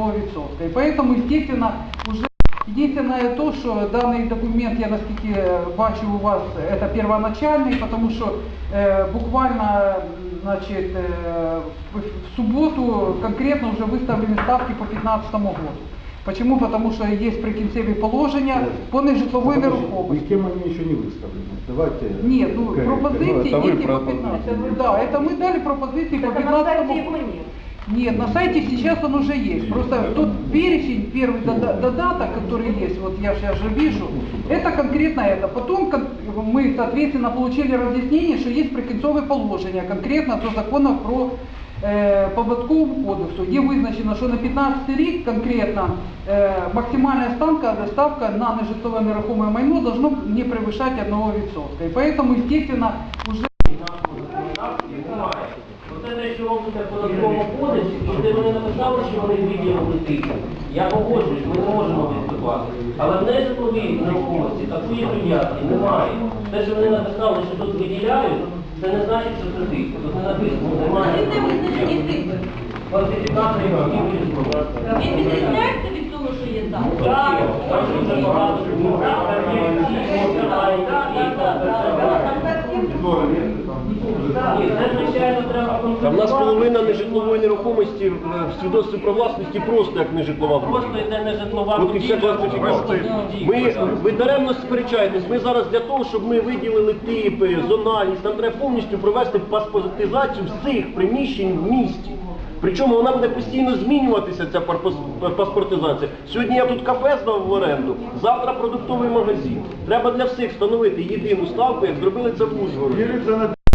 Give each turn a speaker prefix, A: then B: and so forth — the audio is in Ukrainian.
A: відсотка. І поэтому, естественно, уже единственное то, що даний документ, я наскільки бачу у вас, это первоначальний, потому що е, буквально значит, е, в, в суботу конкретно вже виставлені ставки по 2015 году. Почему? Потому что есть прикінцеві положення по нежитловій нерухомості.
B: Никем они еще не выставлены. Давайте...
A: Нет, ну
B: Корректно.
A: пропозиции
B: Ну, это вы
A: есть и по
B: пропозиции.
A: 15. Да, это мы дали пропозиции по
C: Так, а на
A: 15
C: сайте его нет.
A: На сайте сейчас он уже есть. Просто тот перечень, первый дода- додаток, который есть, вот я сейчас же вижу, это конкретно это. Потом мы, соответственно, получили разъяснение, что есть прикінцове положення конкретно до закону про е, податковому кодексу, де визначено, що на 15 рік конкретно е, максимальна ставка, ставка на нежитлове нерухоме майно должно не превышать 1%. И поэтому, естественно, уже
D: в кодексі, і де вони написали, що вони виділили тисячу. Я погоджуюсь, ми не можемо відступати. Але в нежитловій нерухомості такої прив'язки немає. Те, що вони написали, що тут виділяють, це не значить, що це тисяча. Тут не написано, немає.
C: Вони не визначені цифри.
D: Кваліфікації, які вирішили.
C: Він відрізняється від того, що є там.
D: Так, там дуже багато,
C: Так, так, так, так, так.
D: Ні, це, звичайно, треба
E: Та в нас половина нежитлової нерухомості в в свідоцтві про власності просто як нежитлова
D: Просто йде нежитлова
E: От і вся класифікація. Ми, ви даремно сперечаєтесь, ми зараз для того, щоб ми виділили типи, зональність, нам треба повністю провести паспортизацію всіх приміщень в місті. Причому вона буде постійно змінюватися, ця парпос- паспортизація. Сьогодні я тут кафе здав в оренду, завтра продуктовий магазин. Треба для всіх встановити єдину ставку, як зробили це в Ужгороді.
B: Ділиться на